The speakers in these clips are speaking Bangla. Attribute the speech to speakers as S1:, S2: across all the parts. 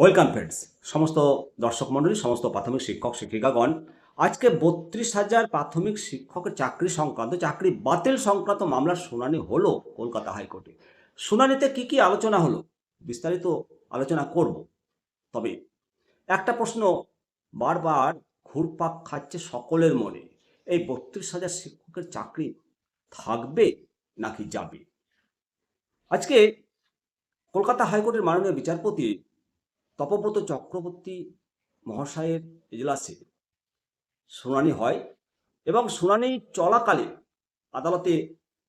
S1: ওয়েলকাম ফ্রেন্ডস, সমস্ত দর্শক মণ্ডলী, সমস্ত প্রাথমিক শিক্ষক, শিক্ষিকাগণ, আজকে বত্রিশ হাজার প্রাথমিক শিক্ষকের চাকরি সংক্রান্ত, চাকরি বাতিল সংক্রান্ত মামলার শুনানি হলো কলকাতা হাইকোর্টে। শুনানিতে কি কি আলোচনা হলো? বিস্তারিত আলোচনা করব। তবে একটা প্রশ্ন বারবার ঘুরপাক খাচ্ছে সকলের মনে, এই বত্রিশ হাজার শিক্ষকের চাকরি থাকবে নাকি যাবে? আজকে কলকাতা হাইকোর্টের মাননীয় বিচারপতি তপব্রত চক্রবর্তী মহাশয়ের এজলাসে শুনানি হয় এবং শুনানি চলাকালে আদালতে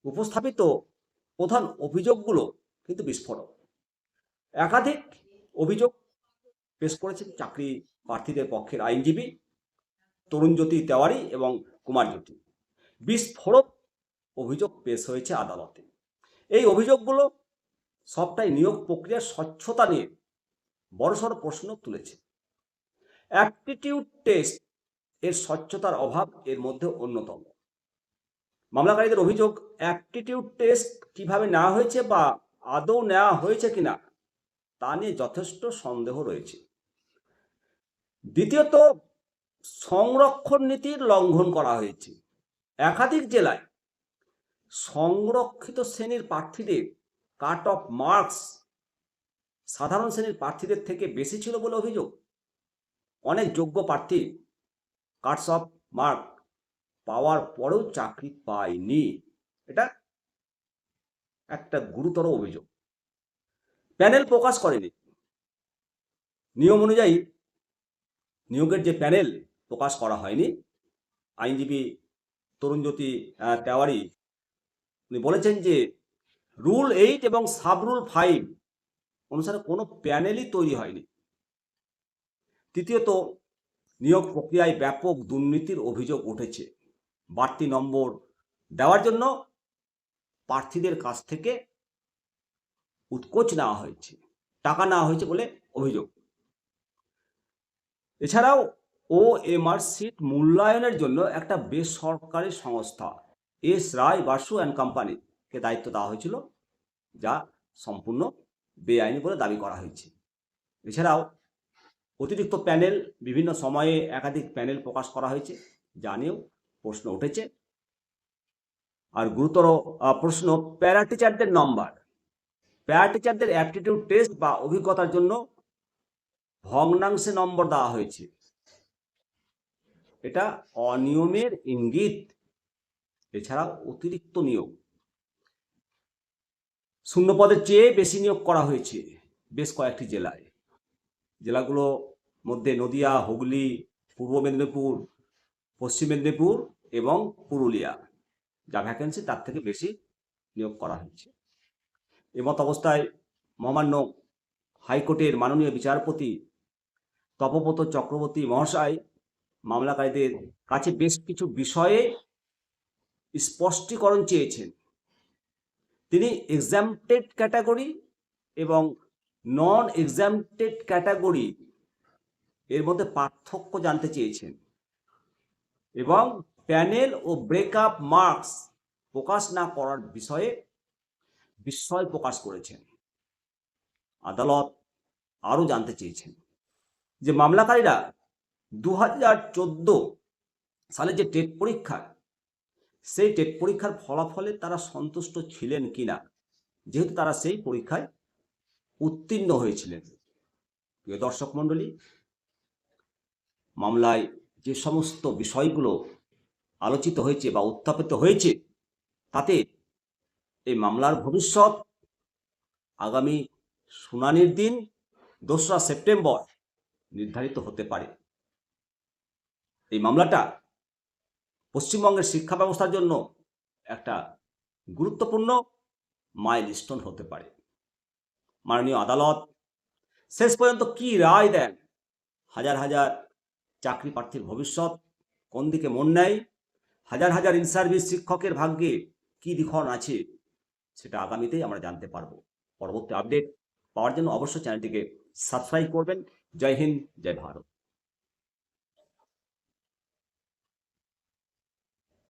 S1: উপস্থাপিত প্রধান অভিযোগগুলো কিন্তু বিস্ফোরক। একাধিক অভিযোগ পেশ করেছেন চাকরি প্রার্থীদের পক্ষের আইনজীবী তরুণজ্যোতি তেওয়ারি এবং কুমার জ্যোতি। বিস্ফোরক অভিযোগ পেশ হয়েছে আদালতে। এই অভিযোগগুলো সবটাই নিয়োগ প্রক্রিয়ার স্বচ্ছতা নিয়ে বড়সড় প্রশ্ন তুলেছে। অ্যাপটিটিউড টেস্ট এর স্বচ্ছতার অভাব এর মধ্যে অন্যতম। মামলাকারীদের অভিযোগ অ্যাপটিটিউড টেস্ট কীভাবে নেওয়া হয়েছে বা আদৌ নেওয়া হয়েছে কিনা, তা নিয়ে যথেষ্ট সন্দেহ রয়েছে। দ্বিতীয়ত, সংরক্ষণ নীতির লঙ্ঘন করা হয়েছে। একাধিক জেলায় সংরক্ষিত শ্রেণির প্রার্থীদের কাট অফ মার্কস সাধারণ শ্রেণির প্রার্থীদের থেকে বেশি ছিল বলে অভিযোগ। অনেক যোগ্য প্রার্থী কাটস অফ মার্ক পাওয়ার পরেও চাকরি পায়নি। এটা একটা গুরুতর অভিযোগ। প্যানেল প্রকাশ করেনি। নিয়ম অনুযায়ী নিয়োগের যে প্যানেল প্রকাশ করা হয়নি, আইনজীবী তরুণজ্যোতি তেওয়ারি, উনি বলেছেন যে, রুল এইট এবং সাব রুল ফাইভ অনুসারে কোনো প্যানেলই তৈরি হয়নি। তৃতীয়ত, নিয়োগ প্রক্রিয়ায় ব্যাপক দুর্নীতির অভিযোগ উঠেছে। বাড়তি নম্বর দেওয়ার জন্য প্রার্থীদের কাছ থেকে উৎকোচ নেওয়া হয়েছে, টাকা নেওয়া হয়েছে বলে অভিযোগ। এছাড়াও ও এমআর সিট মূল্যায়নের জন্য একটা বেসরকারি সংস্থা, এস রায় বাসু অ্যান্ড কোম্পানিকে দায়িত্ব দেওয়া হয়েছিল, যা সম্পূর্ণ বেআইনি বলে দাবি করা হয়েছে। এছাড়াও অতিরিক্ত প্যানেল বিভিন্ন সময়ে একাধিক প্যানেল প্রকাশ করা হয়েছে, যা নিয়েও প্রশ্ন উঠেছে। আর গুরুতর প্রশ্ন প্যারা টিচারদের নম্বর। প্যারা টিচারদের অ্যাপটিটিউড টেস্ট বা অভিজ্ঞতার জন্য ভগ্নাংশে নম্বর দেওয়া হয়েছে। এটা অনিয়মের ইঙ্গিত। এছাড়া অতিরিক্ত নিয়োগ। শূন্য পদের চেয়ে বেশি নিয়োগ করা হয়েছে বেশ কয়েকটি জেলায়। জেলাগুলো মধ্যে নদিয়া, হুগলি, পূর্ব মেদিনীপুর, পশ্চিম মেদিনীপুর এবং পুরুলিয়া। যা ভ্যাকেন্সি তার থেকে বেশি নিয়োগ করা হয়েছে। এমত অবস্থায় মহামান্য হাইকোর্টের মাননীয় বিচারপতি তপব্রত চক্রবর্তী মহাশয় মামলাকারীদের কাছে বেশ কিছু বিষয়ে স্পষ্টীকরণ চেয়েছেন। তিনি এক্সামটেড ক্যাটাগরি এবং নন এক্সামটেড ক্যাটাগরি এর মধ্যে পার্থক্য জানতে চেয়েছেন। এবং প্যানেল ও ব্রেকআপ মার্কস প্রকাশ না করার বিষয়ে বিস্ময় প্রকাশ করেছেন। আদালত আরও জানতে চেয়েছেন যে মামলাকারীরা দু হাজার চোদ্দ সালে যে টেট পরীক্ষা সেই টেট পরীক্ষার ফলাফলে তারা সন্তুষ্ট ছিলেন কিনা? যেহেতু তারা সেই পরীক্ষায় উত্তীর্ণ হয়েছিলেন। প্রিয় দর্শক মণ্ডলী, মামলায় যে সমস্ত বিষয়গুলো আলোচিত হয়েছে বা উত্থাপিত হয়েছে, তাতে এই মামলার ভবিষ্যৎ, আগামী শুনানির দিন, দোসরা সেপ্টেম্বর নির্ধারিত হতে পারে। এই মামলাটা পশ্চিমবঙ্গের শিক্ষা ব্যবস্থার জন্য একটা গুরুত্বপূর্ণ মাইল স্টোন হতে পারে। মাননীয় আদালত শেষ পর্যন্ত কি রায় দেন? হাজার হাজার চাকরি প্রার্থীর ভবিষ্যৎ কোন দিকে মন নেয়? হাজার হাজার ইনসার্ভিস শিক্ষকের ভাগ্যে কি লিখন আছে? সেটা আগামীতেই আমরা জানতে পারব। পরবর্তী আপডেট পাওয়ার জন্য অবশ্যই চ্যানেলটিকে সাবস্ক্রাইব করবেন। জয় হিন্দ, জয় ভারত।